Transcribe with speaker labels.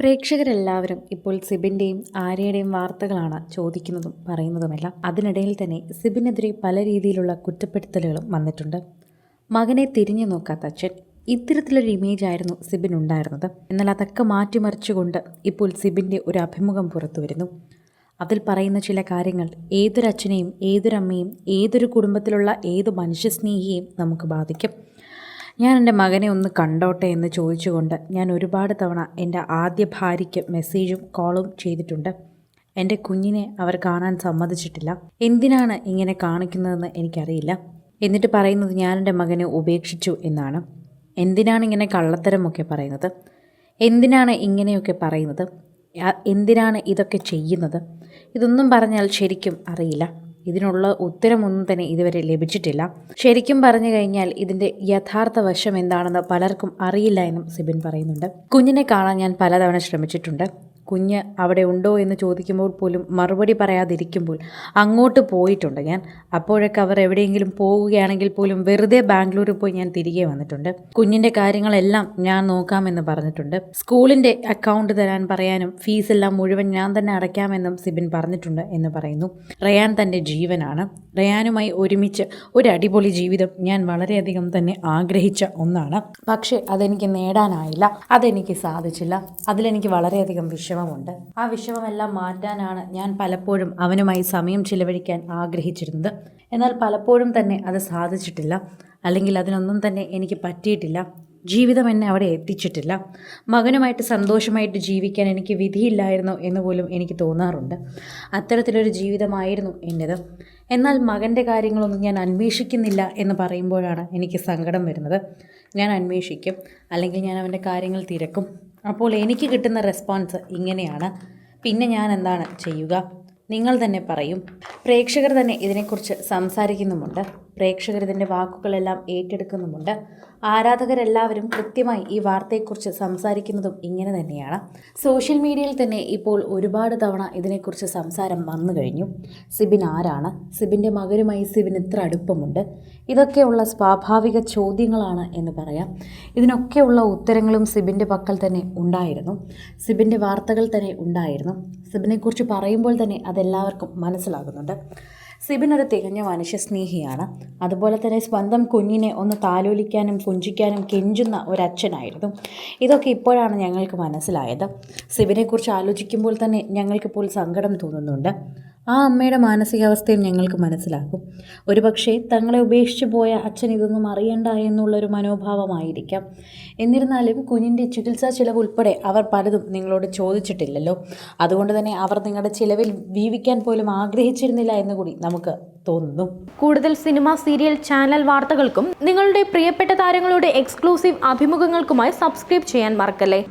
Speaker 1: പ്രേക്ഷകരെല്ലാവരും ഇപ്പോൾ സിബിന്റെയും ആര്യയുടെയും വാർത്തകളാണ് ചോദിക്കുന്നതും പറയുന്നതുമെല്ലാം. അതിനിടയിൽ തന്നെ സിബിനെതിരെ പല രീതിയിലുള്ള കുറ്റപ്പെടുത്തലുകളും വന്നിട്ടുണ്ട്. മകനെ തിരിഞ്ഞു നോക്കാത്ത അച്ഛൻ. ഇത്തരത്തിലൊരു ഇമേജ് ആയിരുന്നു സിബിൻ ഉണ്ടായിരുന്നത് എന്നാൽ അതൊക്കെ മാറ്റിമറിച്ചുകൊണ്ട് ഇപ്പോൾ സിബിന്റെ ഒരു അഭിമുഖം പുറത്തു വരുന്നു. അതിൽ പറയുന്ന ചില കാര്യങ്ങൾ ഏതൊരച്ഛനെയും ഏതൊരമ്മയും ഏതൊരു കുടുംബത്തിലുള്ള ഏത് മനുഷ്യസ്നേഹിയെയും നമുക്ക് ബാധിക്കും. ഞാൻ എന്റെ മകനെ ഒന്ന് കണ്ടോട്ടെ എന്ന് ചോദിച്ചുകൊണ്ട് ഞാൻ ഒരുപാട് തവണ എന്റെ ആദ്യ ഭാര്യയ്ക്ക് മെസ്സേജും കോളും ചെയ്തിട്ടുണ്ട്. എന്റെ കുഞ്ഞിനെ അവർ കാണാൻ സമ്മതിച്ചിട്ടില്ല. എന്തിനാണ് ഇങ്ങനെ കാണിക്കുന്നതെന്ന് എനിക്കറിയില്ല. എന്നിട്ട് പറയുന്നത് ഞാൻ എന്റെ മകനെ ഉപേക്ഷിച്ചു എന്നാണ്. എന്തിനാണ് ഇങ്ങനെ കള്ളത്തരമൊക്കെ പറയുന്നത്? എന്തിനാണ് ഇങ്ങനെയൊക്കെ പറയുന്നത്? എന്തിനാണ് ഇതൊക്കെ ചെയ്യുന്നത്? ഇതൊന്നും പറഞ്ഞാൽ ശരിക്കും അറിയില്ല. ഇതിനുള്ള ഉത്തരമൊന്നും തന്നെ ഇതുവരെ ലഭിച്ചിട്ടില്ല. ശരിക്കും പറഞ്ഞു കഴിഞ്ഞാൽ ഇതിന്റെ യഥാർത്ഥ വശം എന്താണെന്ന് പലർക്കും അറിയില്ല എന്നും സിബിൻ പറയുന്നുണ്ട്. കുഞ്ഞിനെ കാണാൻ ഞാൻ പലതവണ ശ്രമിച്ചിട്ടുണ്ട്. കുഞ്ഞ് അവിടെ ഉണ്ടോ എന്ന് ചോദിക്കുമ്പോൾ പോലും മറുപടി പറയാതിരിക്കുമ്പോൾ അങ്ങോട്ട് പോയിട്ടുണ്ട് ഞാൻ. അപ്പോഴൊക്കെ അവർ എവിടെയെങ്കിലും പോവുകയാണെങ്കിൽ പോലും വെറുതെ ബാംഗ്ലൂരിൽ പോയി ഞാൻ തിരികെ വന്നിട്ടുണ്ട്. കുഞ്ഞിന്റെ കാര്യങ്ങളെല്ലാം ഞാൻ നോക്കാമെന്ന് പറഞ്ഞിട്ടുണ്ട്. സ്കൂളിന്റെ അക്കൗണ്ട് തരാൻ പറയാനും ഫീസെല്ലാം മുഴുവൻ ഞാൻ തന്നെ അടയ്ക്കാമെന്നും സിബിൻ പറഞ്ഞിട്ടുണ്ട് എന്ന് പറയുന്നു. റയാൻ തന്റെ ജീവനാണ്. റയാനുമായി ഒരുമിച്ച് ഒരു അടിപൊളി ജീവിതം ഞാൻ വളരെയധികം തന്നെ ആഗ്രഹിച്ച ഒന്നാണ്. പക്ഷേ അതെനിക്ക് നേടാനായില്ല. അതെനിക്ക് സാധിച്ചില്ല. അതിലെനിക്ക് വളരെയധികം വിഷമമുണ്ട്. ആ വിഷമമെല്ലാം മാറ്റാനാണ് ഞാൻ പലപ്പോഴും അവനുമായി സമയം ചിലവഴിക്കാൻ ആഗ്രഹിച്ചിരുന്നത്. എന്നാൽ പലപ്പോഴും തന്നെ അത് സാധിച്ചിട്ടില്ല. അല്ലെങ്കിൽ അതിനൊന്നും തന്നെ എനിക്ക് പറ്റിയിട്ടില്ല. ജീവിതം എന്നെ അവിടെ എത്തിച്ചിട്ടില്ല. മകനുമായിട്ട് സന്തോഷമായിട്ട് ജീവിക്കാൻ എനിക്ക് വിധിയില്ലായിരുന്നു എന്ന് പോലും എനിക്ക് തോന്നാറുണ്ട്. അത്തരത്തിലൊരു ജീവിതമായിരുന്നു എന്റേത്. എന്നാൽ മകന്റെ കാര്യങ്ങളൊന്നും ഞാൻ അന്വേഷിക്കുന്നില്ല എന്ന് പറയുമ്പോഴാണ് എനിക്ക് സങ്കടം വരുന്നത്. ഞാൻ അന്വേഷിക്കും അല്ലെങ്കിൽ ഞാൻ അവന്റെ കാര്യങ്ങൾ തിരക്കും. അപ്പോൾ എനിക്ക് കിട്ടുന്ന റെസ്പോൺസ് ഇങ്ങനെയാണ്. പിന്നെ ഞാൻ എന്താണ് ചെയ്യുക? നിങ്ങൾ തന്നെ പറയും. പ്രേക്ഷകർ തന്നെ ഇതിനെക്കുറിച്ച് സംസാരിക്കുന്നുമുണ്ട്. പ്രേക്ഷകർ ഇതിന്റെ വാക്കുകളെല്ലാം ഏറ്റെടുക്കുന്നുമുണ്ട്. ആരാധകരെല്ലാവരും കൃത്യമായി ഈ വാർത്തയെക്കുറിച്ച് സംസാരിക്കുന്നതും ഇങ്ങനെ തന്നെയാണ്. സോഷ്യൽ മീഡിയയിൽ തന്നെ ഇപ്പോൾ ഒരുപാട് തവണ ഇതിനെക്കുറിച്ച് സംസാരം വന്നു കഴിഞ്ഞു. സിബിൻ ആരാണ്? സിബിന്റെ മകനുമായി സിബിൻ ഇത്ര അടുപ്പമുണ്ട്. ഇതൊക്കെയുള്ള സ്വാഭാവിക ചോദ്യങ്ങളാണ് എന്ന് പറയാം. ഇതിനൊക്കെയുള്ള ഉത്തരങ്ങളും സിബിന്റെ പക്കൽ തന്നെ ഉണ്ടായിരുന്നു. സിബിന്റെ വാർത്തകൾ തന്നെ ഉണ്ടായിരുന്നു. സിബിനെക്കുറിച്ച് പറയുമ്പോൾ തന്നെ അതെല്ലാവർക്കും മനസ്സിലാകുന്നുണ്ട്. സിബിൻ ഒരു തികഞ്ഞ മനുഷ്യസ്നേഹിയാണ്. അതുപോലെ തന്നെ സ്വന്തം കുഞ്ഞിനെ ഒന്ന് താലോലിക്കാനും കുഞ്ചിക്കാനും കെഞ്ചുന്ന ഒരച്ഛനായിരുന്നു. ഇതൊക്കെ ഇപ്പോഴാണ് ഞങ്ങൾക്ക് മനസ്സിലായത്. സിബിനെക്കുറിച്ച് ആലോചിക്കുമ്പോൾ തന്നെ ഞങ്ങൾക്കിപ്പോൾ സങ്കടം തോന്നുന്നുണ്ട്. ആ അമ്മയുടെ മാനസികാവസ്ഥയും ഞങ്ങൾക്ക് മനസ്സിലാകും. ഒരുപക്ഷെ തങ്ങളെ ഉപേക്ഷിച്ച് പോയ അച്ഛൻ ഇതൊന്നും അറിയണ്ട എന്നുള്ളൊരു മനോഭാവമായിരിക്കാം. എന്നിരുന്നാലും കുഞ്ഞിന്റെ ചികിത്സാ ചിലവ് ഉൾപ്പെടെ അവർ പലതും നിങ്ങളോട് ചോദിച്ചിട്ടില്ലല്ലോ. അതുകൊണ്ട് തന്നെ അവർ നിങ്ങളുടെ ചിലവിൽ ജീവിക്കാൻ പോലും ആഗ്രഹിച്ചിരുന്നില്ല എന്ന് കൂടി നമുക്ക് തോന്നുന്നു.
Speaker 2: കൂടുതൽ സിനിമ സീരിയൽ ചാനൽ വാർത്തകൾക്കും നിങ്ങളുടെ പ്രിയപ്പെട്ട താരങ്ങളുടെ എക്സ്ക്ലൂസീവ് അഭിമുഖങ്ങൾക്കുമായി സബ്സ്ക്രൈബ് ചെയ്യാൻ മറക്കല്ലേ?